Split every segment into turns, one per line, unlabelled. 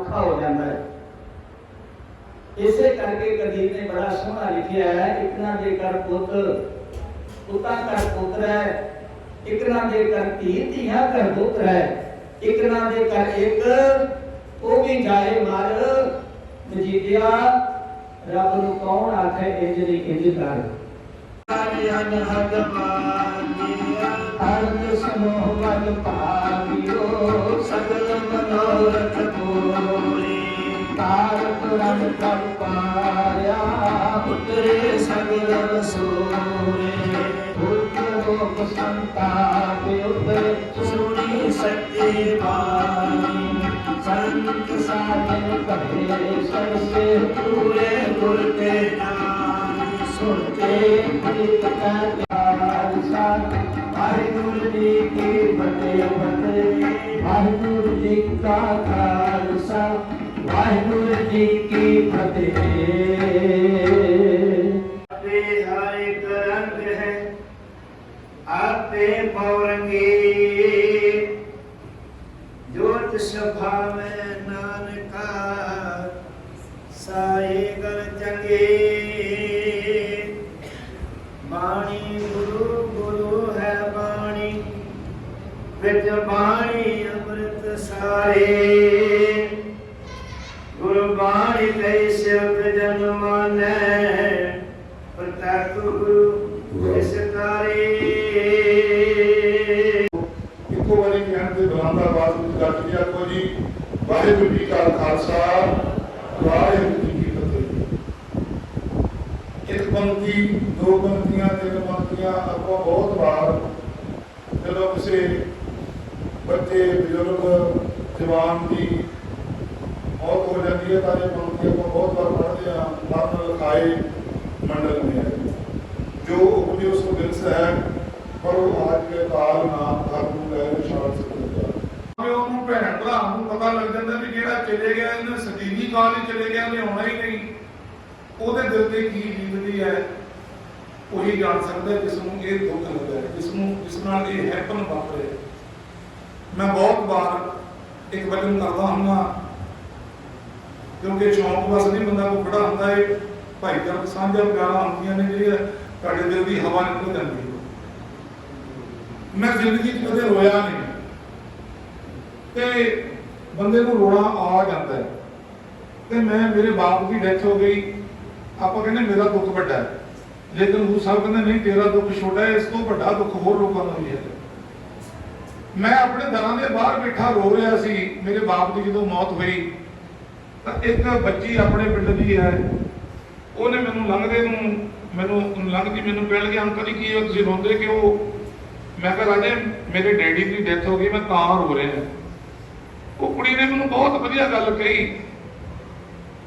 ਔਖਾ ਹੋ ਜਾਂਦਾ ਹੈ। ਇਸੇ ਕਰਕੇ ਕਦੀਰ ਨੇ ਬੜਾ ਸੋਹਣਾ ਲਿਖਿਆ ਹੈ, ਇਤਨਾ ਦੇ ਕਰ ਪੁੱਤ ਪੁੱਤਾਂ ਕਰ ਪੁੱਤਰ ਹੈ ਇਕਨਾ ਦੇ ਕਰ ਧੀ ਧੀਆਂ ਕਰ ਪੁੱਤਰ ਹੈ ਇਕਨਾ ਦੇ ਕਰ ਇੱਕ, ਉਹ ਵੀ ਜਾਏ ਮਰ ਮਜੀਦਿਆ ਰੱਬ ਨੂੰ ਕੌਣ ਆਖੇ ਇੰਜ ਨਹੀਂ ਇੰਜ ਕਰ। ਅਰਧ ਸਮੋਹ ਵਲ ਭਾਵਿਓ ਸਗਲ ਮਨੋਰਥ ਪੂਰੀ ਤਾਰ ਤੁਰਨ ਪ੍ਰਭ ਪਾਇਆ ਉਤਰੇ ਸਗਲ ਰਸੂਰੇ ਭੂਤ ਲੋਕ ਸੰਤਾਪ ਉਤਰੇ ਸੁਣੀ ਸੱਚੀ ਬਾਣੀ। ਸੰਤ ਸਾਜਨ ਕਹੇ ਸਰਸੇ ਪੂਰੇ ਗੁਰ ਕੇ ਨਾਮ ਸੁਣਤੇ ਪ੍ਰੀਤ ਕਾ ਵਾਹਿਗੁਰੂ ਜੀ ਕੀ ਫਤਿਹ ਫਤਿਹ। ਵਾਹਿਗੁਰੂ ਜੀ ਕਾ ਵਾਹਿਗੁਰੂ ਜੀ ਕੀ ਫਤਿਹ।
ਆਪੇ ਹਰ ਇੱਕ ਹੈ ਆਪੇ ਪੌਰੰਗੀ ਜੋਤ ਸੁਭਾਵੈ ਨਾਨਕਾ ਸਾਈ ਗਲ ਚੰਗੇ। ਬਾਣੀ ਗੁਰੂ ਗੁਰੂ ਹੈ ਬਾਣੀ, ਵਿੱਚ ਬਾਣੀ ਅੰਮ੍ਰਿਤ ਸਾਰੇ ਗੁਰੂ ਬਾਣੀ ਤੇ ਸਿਵ ਜਨ ਮਾਨੈ ਪ੍ਰਤੱਖ ਗੁਰੂ ਇਸ ਤਾਰੇ।
ਇੱਕੋ ਵਾਰੀ ਕਹਿਣ ਦੇ ਬੁਲਾਉਣ ਦਾ ਆਵਾਜ਼ ਵਿੱਚ ਗੱਜ ਗਿਆ ਕੋ ਜੀ ਵਾਹਿਗੁਰੂ ਜੀ ਕਾ ਖਾਲਸਾ ਵਾਹਿਗੁਰੂ ਜੀ ਕੀ ਫਤਿਹ। ਇੱਕ ਪੰਕਤੀ ਦੋ ਪੰਕਤੀਆਂ ਤਿੰਨ ਪੰਕਤੀਆਂ ਆਪਾਂ ਬਹੁਤ ਵਾਰ ਜਦੋਂ ਕਿਸੇ ਬੱਚੇ ਬਜ਼ੁਰਗ ਜਵਾਨ ਦੀ ਮੌਤ ਹੋ ਜਾਂਦੀ ਹੈ ਤਾਂ ਇਹ ਪੰਕਤੀ ਆਪਾਂ ਬਹੁਤ ਵਾਰ ਪੜ੍ਹਦੇ ਹਾਂ ਮਰਨ ਲਿਖਾਏ ਮੰਡਲ ਨੇ। ਜੋ ਉਪਜੀ ਉਸ ਨੂੰ ਦਿਲ ਹੈ ਪਰ ਉਹ ਆਜ ਕੇ ਕਾਲ ਨਾਮ ਧਰਮ ਲੈ ਨਿਸ਼ਾਨ ਸਕਦਾ ਕਿ ਉਹਨੂੰ ਭੈਣ ਭਰਾ ਨੂੰ ਪਤਾ ਲੱਗ ਜਾਂਦਾ ਵੀ ਜਿਹੜਾ ਚਲੇ ਗਿਆ, ਇਹਨੇ ਸਦੀਵੀ ਕਾਲ ਹੀ ਚਲੇ ਗਿਆ ਉਹਨੇ ਆਉਣਾ ਹੀ ਨਹੀਂ। ਉਹਦੇ ਦਿਲ ਤੇ ਕੀ ਬੀਤਦੀ ਹੈ, ਉਹੀ ਜਾਣ ਸਕਦਾ ਜਿਸ ਨੂੰ ਇਹ ਦੁੱਖ ਲੱਗਾ ਹੈ, ਜਿਸ ਨੂੰ, ਜਿਸ ਨਾਲ ਇਹ ਹੈਪਨ ਵਾਪਰਿਆ ਮੈਂ ਬਹੁਤ ਵਾਰ ਇੱਕ ਵਚਨ ਕਰਦਾ ਹੁੰਦਾ ਕਿਉਂਕਿ ਸ਼ੌਂਕ ਵਸ ਨਹੀਂ ਬੰਦਾ ਕੋ ਖੜਾ ਹੁੰਦਾ ਹੈ ਭਾਈਚਾਰਕ ਸਾਂਝਾ ਪਿਆਰਾ ਹੁੰਦੀਆਂ ਨੇ ਜਿਹੜੀਆਂ ਤੁਹਾਡੇ ਦਿਲ ਦੀ ਹਵਾ ਨਿਕਲ ਜਾਂਦੀ ਹੈ ਮੈਂ ਜ਼ਿੰਦਗੀ 'ਚ ਕਦੇ ਰੋਇਆ ਨਹੀਂ। ਤੇ ਬੰਦੇ ਨੂੰ ਰੋਣਾ ਆ ਜਾਂਦਾ ਹੈ ਤੇ ਮੈਂ, ਮੇਰੇ ਬਾਪ ਦੀ ਡੈਥ ਹੋ ਗਈ। ਆਪਾਂ ਕਹਿੰਦੇ ਮੇਰਾ ਦੁੱਖ ਵੱਡਾ ਹੈ ਲੇਕਿਨ ਉਹ ਸਾਹਿਬ ਕਹਿੰਦੇ, ਨਹੀਂ, ਤੇਰਾ ਦੁੱਖ ਛੋਟਾ ਹੈ ਇਸ ਤੋਂ ਵੱਡਾ ਦੁੱਖ ਹੋਰ ਲੋਕਾਂ ਦਾ ਵੀ ਹੈ। ਮੈਂ ਆਪਣੇ ਦਰਾਂ ਦੇ ਬਾਹਰ ਬੈਠਾ ਰੋ ਰਿਹਾ ਸੀ। ਮੇਰੇ ਬਾਪ ਦੀ ਜਦੋਂ ਮੌਤ ਹੋਈ ਤਾਂ ਇੱਕ ਬੱਚੀ ਆਪਣੇ ਪਿੰਡ ਦੀ ਹੈ। ਉਹਨੇ ਮੈਨੂੰ ਲੰਘਦੇ ਨੂੰ ਮੈਨੂੰ ਲੰਘਦੀ ਮੈਨੂੰ ਕਹਿਣ ਗਿਆ ਅੰਕਲ ਜੀ, ਕੀ ਹੋਇਆ? ਤੁਸੀਂ ਰੋਂਦੇ ਕਿਉਂ? ਮੈਂ ਕਿਹਾ, ਰਾਜੇ, ਮੇਰੇ ਡੈਡੀ ਦੀ ਡੈਥ ਹੋ ਗਈ, ਮੈਂ ਤਾਂ ਰੋ ਰਿਹਾ ਉਹ ਕੁੜੀ ਨੇ ਮੈਨੂੰ ਬਹੁਤ ਵਧੀਆ ਗੱਲ ਕਹੀ।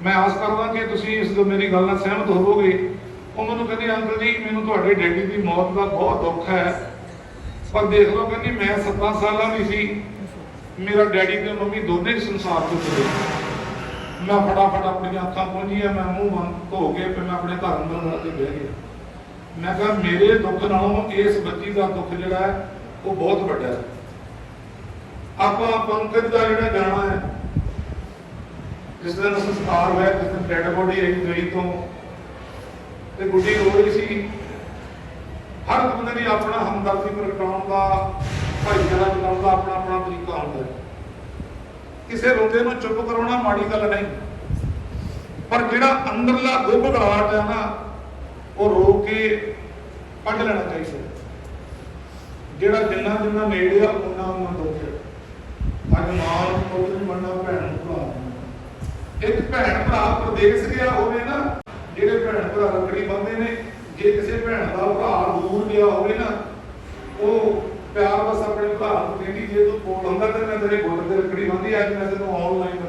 ਮੈਂ ਆਸ ਕਰਦਾ ਕਿ ਤੁਸੀਂ ਇਸ ਤੋਂ ਮੇਰੀ ਗੱਲ ਨਾਲ ਸਹਿਮਤ ਹੋਵੋਗੇ। ਉਹ ਮੈਨੂੰ ਕਹਿੰਦੀ, ਅੰਕਲ ਜੀ, ਮੈਨੂੰ ਤੁਹਾਡੇ ਡੈਡੀ ਦੀ ਮੌਤ ਦਾ ਬਹੁਤ ਦੁੱਖ ਹੈ। ਪਰ ਦੇਖ ਲਓ ਕਹਿੰਦੀ, ਮੈਂ 7 ਸਾਲਾਂ ਦੀ ਸੀ। ਮੇਰਾ ਡੈਡੀ ਤੇ ਮੰਮੀ ਦੋਨੇ ਹੀ ਸੰਸਾਰ ਤੋਂ ਚਲੇ ਗਏ ਮੈਂ ਫਟਾਫਟ ਆਪਣੀਆਂ ਅੱਖਾਂ ਪੂੰਝੀਆਂ ਮੈਂ ਮੂੰਹ ਬੰਦ ਧੋ ਕੇ ਫਿਰ ਮੈਂ ਆਪਣੇ ਘਰ ਅੰਦਰ ਜਾ ਬਹਿ ਗਿਆ। ਮੈਂ ਕਿਹਾ, ਮੇਰੇ ਦੁੱਖ ਨਾਲੋਂ ਇਸ ਬੱਚੀ ਦਾ ਦੁੱਖ ਜਿਹੜਾ ਹੈ, ਉਹ ਬਹੁਤ ਵੱਡਾ ਹੈ। ਆਪਾਂ ਪੰਕਜ ਦਾ ਜਿਹੜਾ ਗਾਣਾ ਹੈ ਜਿਸ ਦਿਨ ਸੰਸਕਾਰ ਹੋਇਆ, ਜਿਸ ਦਿਨ ਡੈਡ ਬੋਡੀ ਆਈ ਗਈ ਤੋਂ, ਤੇ ਗੁੱਡੀ ਰੋ ਰਹੀ ਸੀ। ਹਰ ਬੰਦੇ ਦੀ ਆਪਣਾ ਹਮਦਰਦੀ ਪ੍ਰਗਟਾਉਣ ਦਾ, ਭਾਈਚਾਰਾ ਜਤਾਉਣ ਦਾ ਆਪਣਾ ਆਪਣਾ ਤਰੀਕਾ ਹੁੰਦਾ ਹੈ। ਕਿਸੇ ਰੋਂਦੇ ਨੂੰ ਚੁੱਪ ਕਰਾਉਣਾ ਮਾੜੀ ਗੱਲ ਨਹੀਂ। ਪਰ ਜਿਹੜਾ ਅੰਦਰਲਾ ਗੁਬਗੜਾਟ ਹੈ ਨਾ, ਉਹ ਰੋ ਕੇ ਕੱਢ ਲੈਣਾ ਚਾਹੀਦਾ ਜਿਹੜਾ ਜਿੰਨਾ ਜਿੰਨਾ ਨੇੜੇ ਆ ਉਹਨਾਂ ਉਹਨਾਂ ਦੁੱਖ ਅੱਜ ਮਾਂ ਨੂੰ ਪੁੱਤ ਨੂੰ ਮੰਨਣਾ ਭੈਣ ਨੂੰ ਭਰਾ ਇੱਕ ਭੈਣ ਭਰਾ ਪ੍ਰਦੇਸ਼ ਗਿਆ ਹੋਵੇ ਨਾ, ਜਿਹੜੇ ਭੈਣ ਭਰਾ ਰੱਖੜੀ ਬੰਦੇ ਨੇ, ਜੇ ਕਿਸੇ ਭੈਣ ਦਾ ਭਰਾ ਦੂਰ ਗਿਆ ਹੋਵੇ ਨਾ, ਉਹ ਪਿਆਰ ਬਸ ਆਪਣੇ ਦੇਣੀ ਜੇ ਤੂੰ ਕੋਲ ਹੁੰਦਾ ਤੇ ਮੈਂ ਤੇਰੇ ਗੋਡੇ ਤੇ ਰੱਖੜੀ ਬੰਦੀ ਅੱਜ ਮੈਂ ਤੈਨੂੰ ਆਨਲਾਈਨ